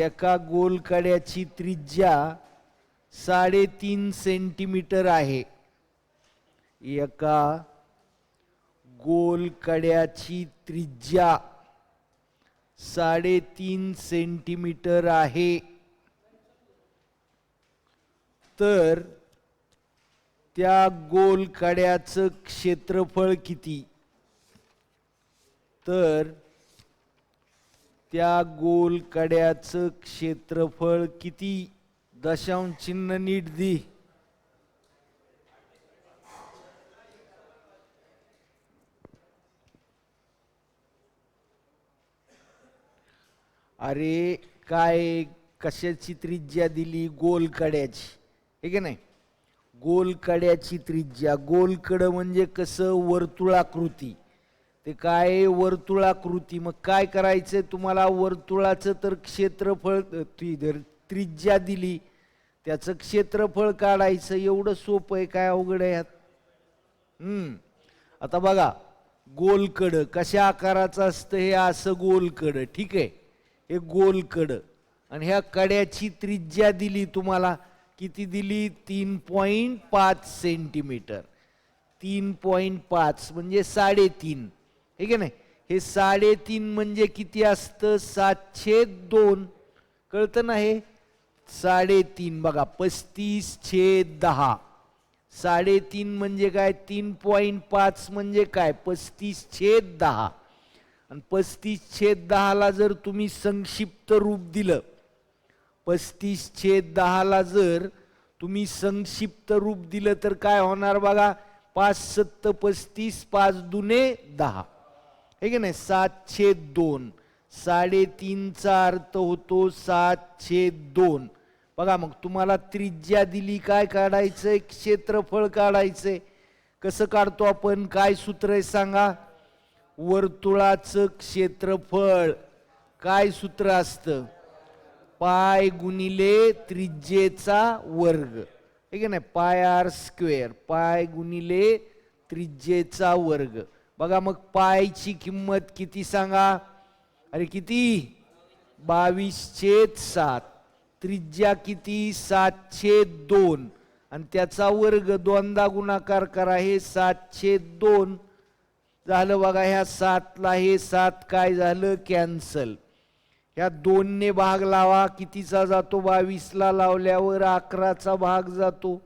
एका गोलकड्याची त्रिज्या साडेतीन सेंटीमीटर आहे. एका गोलकड्याची त्रिज्या साडेतीन सेंटीमीटर आहे. तर त्या गोलकड्याचं क्षेत्रफळ किती? तर त्या गोलकड्याचं क्षेत्रफळ किती? दशांश चिन्ह नीट दी. अरे काय कशाची त्रिज्या दिली गोलकड्याची हे की नाही? गोलकड्याची त्रिज्या. गोलकड म्हणजे कसं? वर्तुळाकृती. ते काय वर्तुळाकृती? मग काय करायचं तुम्हाला वर्तुळाचं तर क्षेत्रफळ ती जर त्रिज्या दिली त्याचं क्षेत्रफळ काढायचं एवढं सोपं आहे काय अवघड आहे यात? आता बघा गोलकड कशा आकाराचं असतं हे असं गोलकड ठीक आहे? हे गोलकड. आणि ह्या कड्याची त्रिज्या दिली तुम्हाला किती दिली? तीन पॉईंट पाच सेंटीमीटर. तीन पॉईंट पाच म्हणजे साडेतीन. हे की नाही? हे साडेतीन म्हणजे किती असतं? सातशे दोन. कळतं ना हे? साडेतीन बघा पस्तीस छेद दहा. साडेतीन म्हणजे काय? तीन पॉईंट पाच म्हणजे काय? पस्तीस छेद दहा. आणि पस्तीस छेद दहाला जर तुम्ही संक्षिप्त रूप दिलं पस्तीस छेद दहाला जर तुम्ही संक्षिप्त रूप दिलं तर काय होणार बघा? पाच सत्त पस्तीस पाच दुने दहा. हे की नाही? सात छेद दोन. साडेतीनचा अर्थ होतो सात छेद दोन. बघा मग तुम्हाला त्रिज्या दिली काय काढायचंय? क्षेत्रफळ काढायचंय. कसं काढतो आपण? काय सूत्र आहे सांगा? वर्तुळाचं क्षेत्रफळ. काय सूत्र असतं? पाय गुणिले त्रिज्येचा वर्ग. हे की नाही? पाय आर स्क्वेअर. पाय गुणिले त्रिज्येचा वर्ग. बघा मग पायची किंमत किती सांगा? अरे किती? बावीस छेद सात. त्रिज्या किती? सातशे दोन. आणि त्याचा वर्ग दोनदा गुणाकार करा हे सातशे दोन. झालं बघा ह्या सातला हे सात काय झालं? कॅन्सल. ह्या दोनने भाग लावा कितीचा जातो? बावीसला लावल्यावर अकराचा भाग जातो.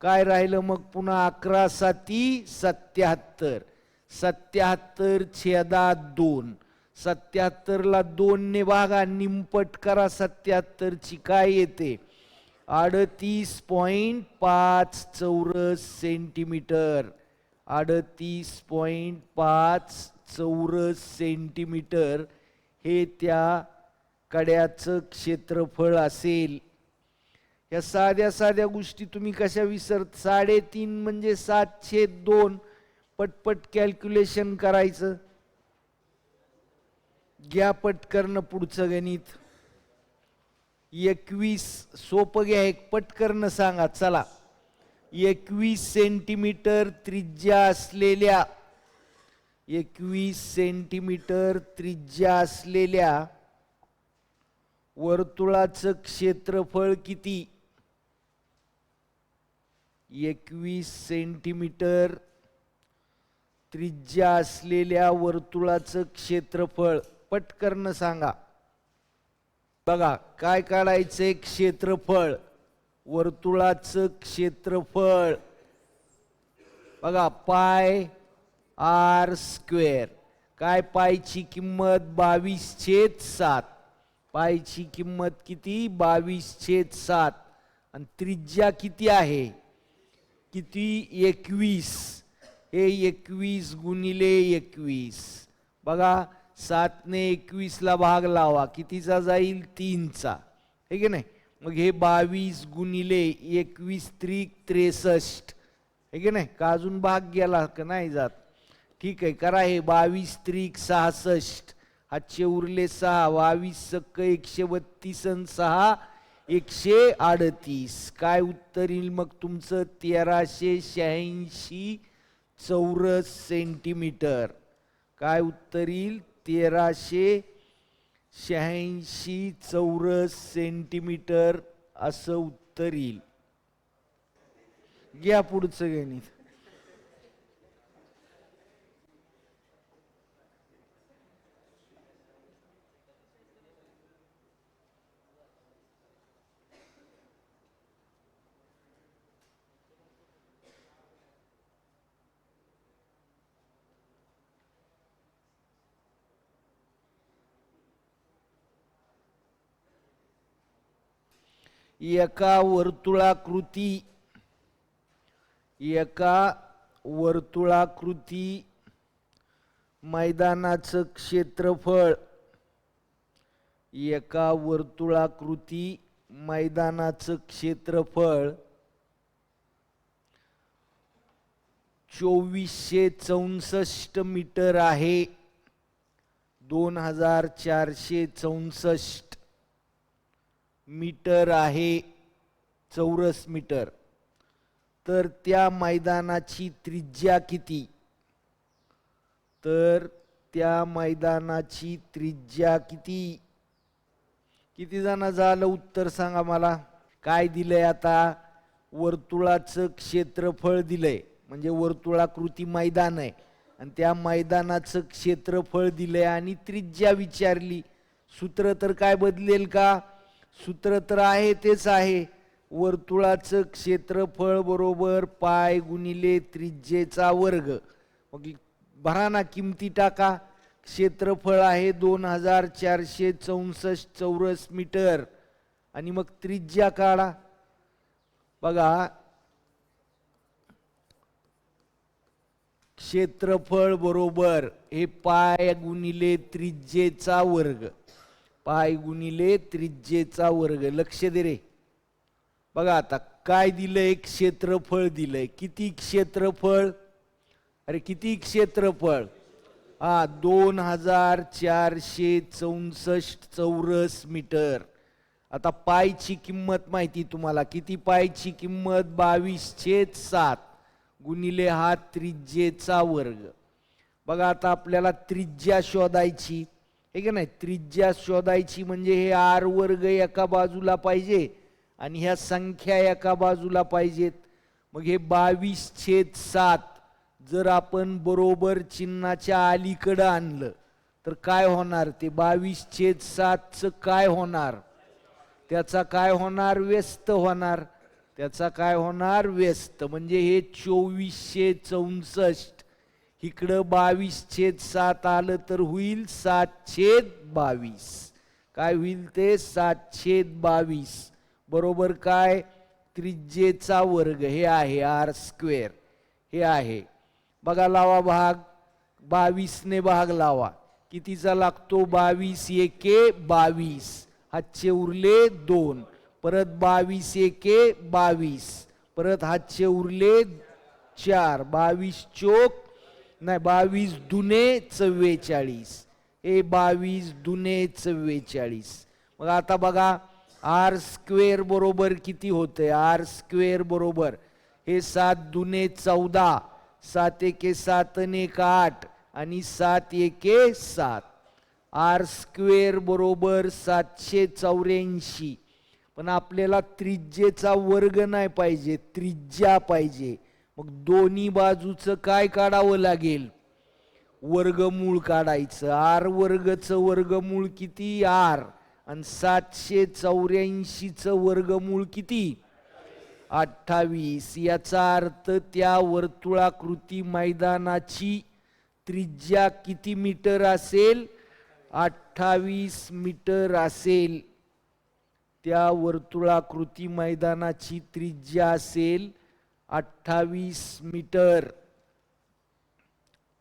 काय राहिलं मग पुन्हा? अकरा साती सत्याहत्तर. सत्याहत्तर छेदात दोन. सत्याहत्तरला दोनने भागा निंपट करा सत्याहत्तरची. काय येते? अडतीस पॉईंट पाच चौरस सेंटीमीटर. अडतीस पॉईंट पाच चौरस सेंटीमीटर हे त्या कड्याचं क्षेत्रफळ असेल. या साध्या साध्या गोष्टी तुम्ही कशा विसरत? साडेतीन म्हणजे सातशे दोन. पटपट कॅल्क्युलेशन करायचं. घ्या पटकरनं पुढचं गणित. एकवीस सोपं घ्या एक पटकरनं सांगा चला. एकवीस सेंटीमीटर त्रिज्या असलेल्या एकवीस सेंटीमीटर त्रिज्या असलेल्या वर्तुळाचं क्षेत्रफळ किती? एकवीस सेंटीमीटर त्रिज्या असलेल्या वर्तुळाचं क्षेत्रफळ पटकरनं सांगा. बघा काय काढायचंय क्षेत्रफळ? वर्तुळाचं क्षेत्रफळ. बघा पाय आर स्क्वेअर. काय पायची किंमत? बावीस छेद सात. पायची किंमत किती? बावीस छेद सात. आणि त्रिज्या किती आहे? किती? एकवीस. हे एकवीस गुणिले एकवीस. बघा सातने एकवीसला भाग लावा. कितीचा जाईल? तीनचा. हे की नाही? मग हे बावीस गुणिले एकवीस त्रिक त्रेसष्ट. हे की नाही? का अजून भाग गेला? का नाही जात? ठीक आहे करा हे. बावीस त्रिक सहासष्ट. हातचे उरले सहा. बावीस सक्क एकशे बत्तीस आणि सहा एकशे अडतीस. काय उत्तर येईल मग तुमचं? तेराशे शहाऐंशी चौरस सेंटीमीटर. काय उत्तर येईल? तेराशे शहाऐंशी चौरस सेंटीमीटर असं उत्तर येईल. घ्या पुढचं गणित. एका वर्तुळाकृती एका वर्तुळाकृती मैदानाचं क्षेत्रफळ एका वर्तुळाकृती मैदानाचं क्षेत्रफळ चोवीसशे चौसष्ट मीटर आहे. दोन हजार चारशे चौसष्ट मीटर आहे चौरस मीटर. तर त्या मैदानाची त्रिज्या किती? तर त्या मैदानाची त्रिज्या किती? किती जण झालं उत्तर सांगा मला? काय दिलंय आता? वर्तुळाचं क्षेत्रफळ दिलंय. म्हणजे वर्तुळाकृती मैदान आहे. आणि त्या मैदानाचं क्षेत्रफळ दिलंय आणि त्रिज्या विचारली. सूत्र तर काय बदलेल का? सूत्र तर आहे तेच आहे. वर्तुळाचं क्षेत्रफळ बरोबर पाय गुणिले त्रिज्येचा वर्ग. मग भरा ना किमती टाका. क्षेत्रफळ आहे दोन हजार चारशे चौसष्ट चौरस मीटर. आणि मग त्रिज्या काढा. बघा. क्षेत्रफळ बरोबर हे पाय गुणिले त्रिज्येचा वर्ग. पाय गुणिले त्रिज्येचा वर्ग. लक्ष दे रे. बघा आता काय दिलंय? क्षेत्रफळ दिलंय. किती क्षेत्रफळ? अरे किती क्षेत्रफळ? हा दोन हजार चारशे चौसष्ट चौरस मीटर. आता पायची किंमत माहिती तुम्हाला. किती पायची किंमत? बावीस छेद सात गुणिले हा त्रिज्येचा वर्ग. बघा आता आपल्याला त्रिज्या शोधायची. हे का नाही? त्रिज्या शोधायची म्हणजे हे आर वर्ग एका बाजूला पाहिजे आणि ह्या संख्या एका बाजूला पाहिजेत. मग हे बावीस छेद सात जर आपण बरोबर चिन्हाच्या अलीकडं आणलं तर काय होणार? ते बावीस छेद सातचं काय होणार? त्याचा काय होणार? व्यस्त होणार. त्याचा काय होणार? व्यस्त. म्हणजे हे चोवीसशे चौसष्ट. इकडं बावीस छेद सात आलं तर होईल सात छेद बावीस. काय होईल ते? सात छेद बावीस. बरोबर काय? त्रिज्येचा वर्ग. हे आहे आर स्क्वेअर. हे आहे. बघा लावा भाग. बावीसने भाग लावा. कितीचा लागतो? बावीस एके बावीस. हातचे उरले दोन. परत बावीस एके बावीस. परत हातचे उरले चार. बावीस चोक नाही बावीस दुने चव्वेचाळीस. हे बावीस दुने चव्वेचाळीस. मग आता बघा आर स्क्वेअर बरोबर किती होते आर स्क्वेअर बरोबर. हे सात दुने चौदा सात एके सात एक आठ आणि सात एके सात. आर स्क्वेअर बरोबर सातशे चौऱ्याऐंशी. पण आपल्याला त्रिज्येचा वर्ग नाही पाहिजे त्रिज्या पाहिजे. मग दोन्ही बाजूचं काय काढावं लागेल? वर्गमूळ काढायचं. आर वर्गचं वर्गमूळ किती? आर. आणि सातशे चौऱ्याऐंशीचं वर्गमूळ किती? अठ्ठावीस. याचा अर्थ त्या वर्तुळाकृती मैदानाची त्रिज्या किती मीटर असेल? अठ्ठावीस मीटर असेल. त्या वर्तुळाकृती मैदानाची त्रिज्या असेल अठ्ठावीस मीटर.